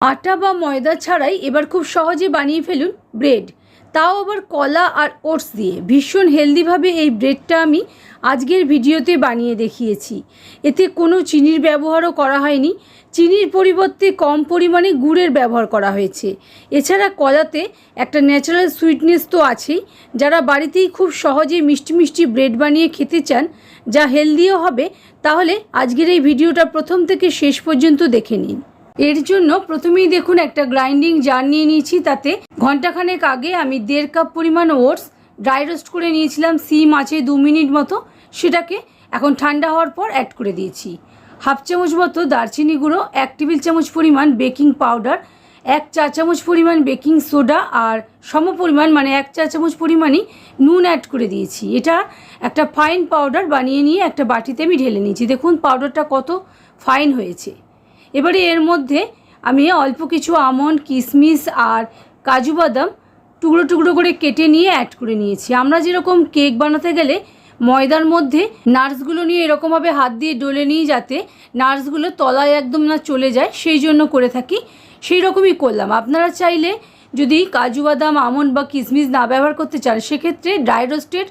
আটা বা ময়দা ছাড়াই এবার খুব সহজে বানিয়ে ফেলুন ব্রেড। তাও আবার কলা আর ওটস দিয়ে। ভীষণ হেলদিভাবে এই ব্রেডটা আমি আজকের ভিডিওতে বানিয়ে দেখিয়েছি। এতে কোনো চিনির ব্যবহারও করা হয়নি। চিনির পরিবর্তে কম পরিমাণে গুড়ের ব্যবহার করা হয়েছে। এছাড়া কলাতে একটা ন্যাচারাল সুইটনেস তো আছেই। যারা বাড়িতেই খুব সহজে মিষ্টি মিষ্টি ব্রেড বানিয়ে খেতে চান, যা হেলদিও হবে, তাহলে আজকের এই ভিডিওটা প্রথম থেকে শেষ পর্যন্ত দেখে নিন। এর জন্য প্রথমেই দেখুন একটা গ্রাইন্ডিং জার নিয়ে নিয়েছি, তাতে ঘন্টাখানেক আগে আমি দেড় কাপ পরিমাণ ওটস ড্রাই রোস্ট করে নিয়েছিলাম, সিম আছে দু মিনিট মতো, সেটাকে এখন ঠান্ডা হওয়ার পর অ্যাড করে দিয়েছি। হাফ চামচ মতো দারচিনি গুঁড়ো, এক টেবিল চামচ পরিমাণ বেকিং পাউডার, এক চা চামচ পরিমাণ বেকিং সোডা আর সম পরিমাণ মানে এক চা চামচ পরিমাণই নুন অ্যাড করে দিয়েছি। এটা একটা ফাইন পাউডার বানিয়ে নিয়ে একটা বাটিতে আমি ঢেলে নিয়েছি। দেখুন পাউডারটা কত ফাইন হয়েছে। এবারে এর মধ্যে আমি অল্প কিছু আমন্ড কিশমিশ আর কাজু বাদাম টুকরো টুকরো করে কেটে নিয়ে অ্যাড করে নিয়েছি। আমরা যেরকম কেক বানাতে গেলে ময়দার মধ্যে নার্সগুলো নিয়ে এরকমভাবে হাত দিয়ে ডলে নিয়ে যাতে নার্সগুলো তলায় একদম না চলে যায়, সেই জন্য করে থাকি। সেই রকমই করলাম। আপনারা চাইলে যদি কাজু বাদাম, আমন্ড বা কিশমিশ না ব্যবহার করতে চান, সেক্ষেত্রে ড্রাই রোস্টেড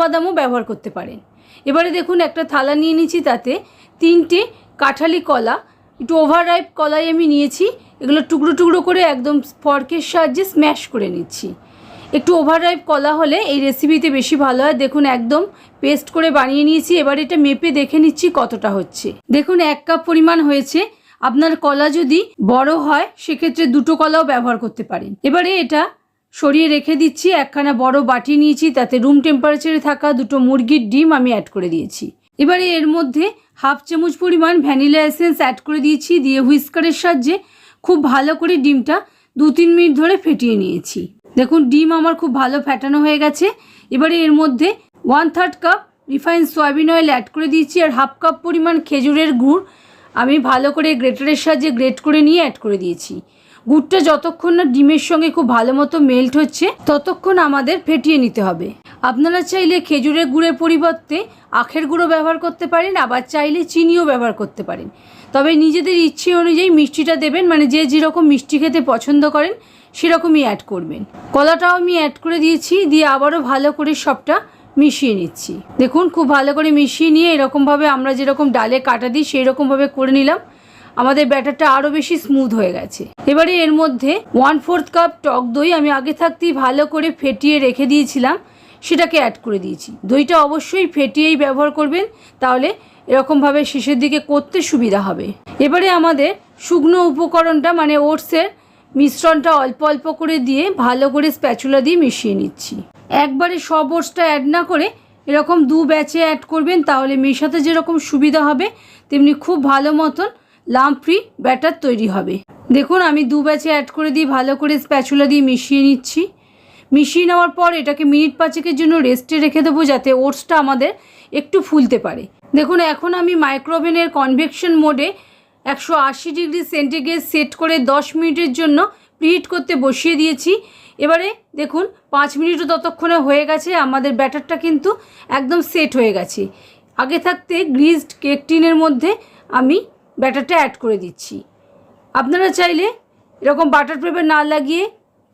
বাদামও ব্যবহার করতে পারেন। এবারে দেখুন, একটা থালা নিয়ে নিয়েছি তাতে তিনটে কাঁঠালি কলা একটু ওভার রাইপ কলাই আমি নিয়েছি, এগুলো টুকরো টুকরো করে একদম ফর্কের সাহায্যে স্ম্যাশ করে নিচ্ছি। একটু ওভার রাইপ কলা হলে এই রেসিপিতে বেশি ভালো হয়। দেখুন, একদম পেস্ট করে বানিয়ে নিয়েছি। এবার এটা মেপে দেখে নিচ্ছি কতটা হচ্ছে। দেখুন, এক কাপ পরিমাণ হয়েছে। আপনার কলা যদি বড় হয়, সেক্ষেত্রে দুটো কলাও ব্যবহার করতে পারেন। এবারে এটা সরিয়ে রেখে দিচ্ছি। একখানা বড় বাটি নিয়েছি, তাতে রুম টেম্পারেচারে থাকা দুটো মুরগির ডিম আমি অ্যাড করে দিয়েছি। এবারে এর মধ্যে হাফ চামচ পরিমাণ ভ্যানিলা এসেন্স অ্যাড করে দিয়েছি, দিয়ে হুইস্কারের সাহায্যে খুব ভালো করে ডিমটা দু তিন মিনিট ধরে ফেটিয়ে নিয়েছি। দেখুন, ডিম আমার খুব ভালো ফ্যাটানো হয়ে গেছে। এবারে এর মধ্যে one third cup refine soybean oil add করে দিয়েছি আর হাফ কাপ পরিমাণ খেজুরের গুড় আমি ভালো করে গ্রেটারের সাহায্যে গ্রেট করে নিয়ে অ্যাড করে দিয়েছি। গুড়টা যতক্ষণ না ডিমের সঙ্গে খুব ভালো মতো মেল্ট হচ্ছে, ততক্ষণ আমাদের ফেটিয়ে নিতে হবে। আপনারা চাইলে খেজুরের গুড়ের পরিবর্তে আখের গুঁড়ো ব্যবহার করতে পারেন, আবার চাইলে চিনিও ব্যবহার করতে পারেন। তবে নিজেদের ইচ্ছে অনুযায়ী মিষ্টিটা দেবেন মানে যে যেরকম মিষ্টি খেতে পছন্দ করেন, সেরকমই অ্যাড করবেন। কলাটাও আমি অ্যাড করে দিয়েছি, দিয়ে আবারও ভালো করে সবটা মিশিয়ে নিচ্ছি। দেখুন, খুব ভালো করে মিশিয়ে নিয়ে এরকমভাবে আমরা যেরকম ডালে কাটা দিই সেই রকমভাবে করে নিলাম। আমাদের ব্যাটারটা আরও বেশি স্মুথ হয়ে গেছে। এবারে এর মধ্যে ওয়ান ফোর্থ কাপ টক দই আমি আগে থাকতেই ভালো করে ফেটিয়ে রেখে দিয়েছিলাম। সেটাকে অ্যাড করে দিয়েছি। দইটা অবশ্যই ফেটিয়েই ব্যবহার করবেন, তাহলে এরকমভাবে শেষের দিকে করতে সুবিধা হবে। এবারে আমাদের শুকনো উপকরণটা মানে ওটসের মিশ্রণটা অল্প অল্প করে দিয়ে ভালো করে স্প্যাচুলা দিয়ে মিশিয়ে নিচ্ছি। একবারে সব ওটসটা অ্যাড না করে এরকম দু ব্যাচে অ্যাড করবেন, তাহলে মেশাতে যেরকম সুবিধা হবে, তেমনি খুব ভালো মতন লাম্প ফ্রি ব্যাটার তৈরি হবে। দেখুন, আমি দু ব্যাচে অ্যাড করে দিয়ে ভালো করে স্প্যাচুলা দিয়ে মিশিয়ে নিচ্ছি। মিশিয়ে নেওয়ার পর এটাকে মিনিট পাঁচেকের জন্য রেস্টে রেখে দেবো যাতে ওটসটা আমাদের একটু ফুলতে পারে। দেখুন, এখন আমি মাইক্রোওভেনের কনভেকশন মোডে একশো আশি ডিগ্রি সেন্টিগ্রেড সেট করে দশ মিনিটের জন্য প্রিহিট করতে বসিয়ে দিয়েছি। এবারে দেখুন, পাঁচ মিনিটও ততক্ষণে হয়ে গেছে, আমাদের ব্যাটারটা কিন্তু একদম সেট হয়ে গেছে। আগে থাকতে গ্রিজড কেক টিনের মধ্যে আমি ব্যাটারটা অ্যাড করে দিচ্ছি। আপনারা চাইলে এরকম বাটার পেপার না লাগিয়ে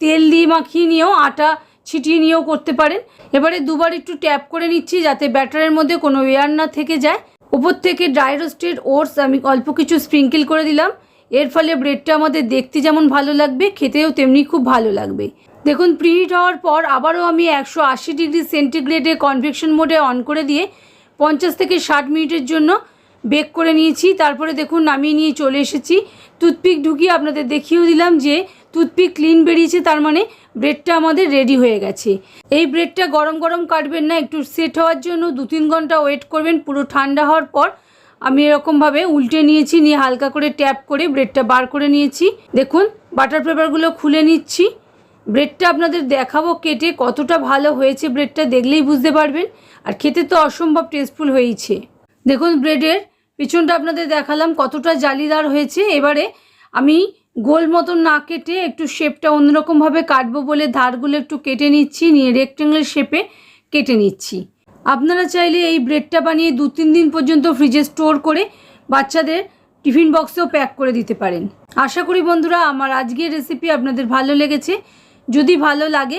তেল দিয়ে মাখিয়ে নিয়েও, আটা ছিটিয়ে নিয়েও করতে পারেন। এবারে দুবার একটু ট্যাপ করে নিচ্ছি যাতে ব্যাটারের মধ্যে কোনো এয়ার না থেকে যায়। উপর থেকে ড্রাই রোস্টেড ওটস আমি অল্প কিছু স্প্রিঙ্কেল করে দিলাম। এর ফলে ব্রেডটা আমাদের দেখতে যেমন ভালো লাগবে, খেতেও তেমনি খুব ভালো লাগবে। দেখুন প্রিহিট হওয়ার পর আবারও আমি একশো আশি ডিগ্রি সেন্টিগ্রেডে কনভেকশন মোডে অন করে দিয়ে পঞ্চাশ থেকে ষাট মিনিটের জন্য বেক করে নিয়েছি। তারপরে দেখুন, নামিয়ে নিয়ে চলে এসেছি। টুথপিক ঢুকিয়ে আপনাদের দেখিয়েও দিলাম যে টুথপিক ক্লিন বেরিয়েছে, তার মানে ব্রেডটা আমাদের রেডি হয়ে গেছে। এই ব্রেডটা গরম গরম কাটবেন না, একটু সেট হওয়ার জন্য দু তিন ঘণ্টা ওয়েট করবেন, পুরো ঠান্ডা হওয়ার পর আমি এরকমভাবে উল্টে নিয়েছি, নিয়ে হালকা করে ট্যাপ করে ব্রেডটা বার করে নিয়েছি। দেখুন বাটার পেপারগুলো খুলে নিচ্ছি। ব্রেডটা আপনাদের দেখাবো কেটে কতটা ভালো হয়েছে ব্রেডটা দেখলেই বুঝতে পারবেন। আর খেতে তো অসম্ভব টেস্টফুল হয়েছে। দেখুন ব্রেডের পিছনটা আপনাদের দেখালাম কতটা জালিদার হয়েছে। এবারে আমি গোল মতন না কেটে একটু শেপটা অন্যরকমভাবে কাটবো বলে ধারগুলো একটু কেটে নিচ্ছি, নিয়ে রেক্টেঙ্গেল শেপে কেটে নিচ্ছি। আপনারা চাইলে এই ব্রেডটা বানিয়ে দু তিন দিন পর্যন্ত ফ্রিজে স্টোর করে বাচ্চাদের টিফিন বক্সেও প্যাক করে দিতে পারেন। আশা করি বন্ধুরা, আমার আজকের রেসিপি আপনাদের ভালো লেগেছে। যদি ভালো লাগে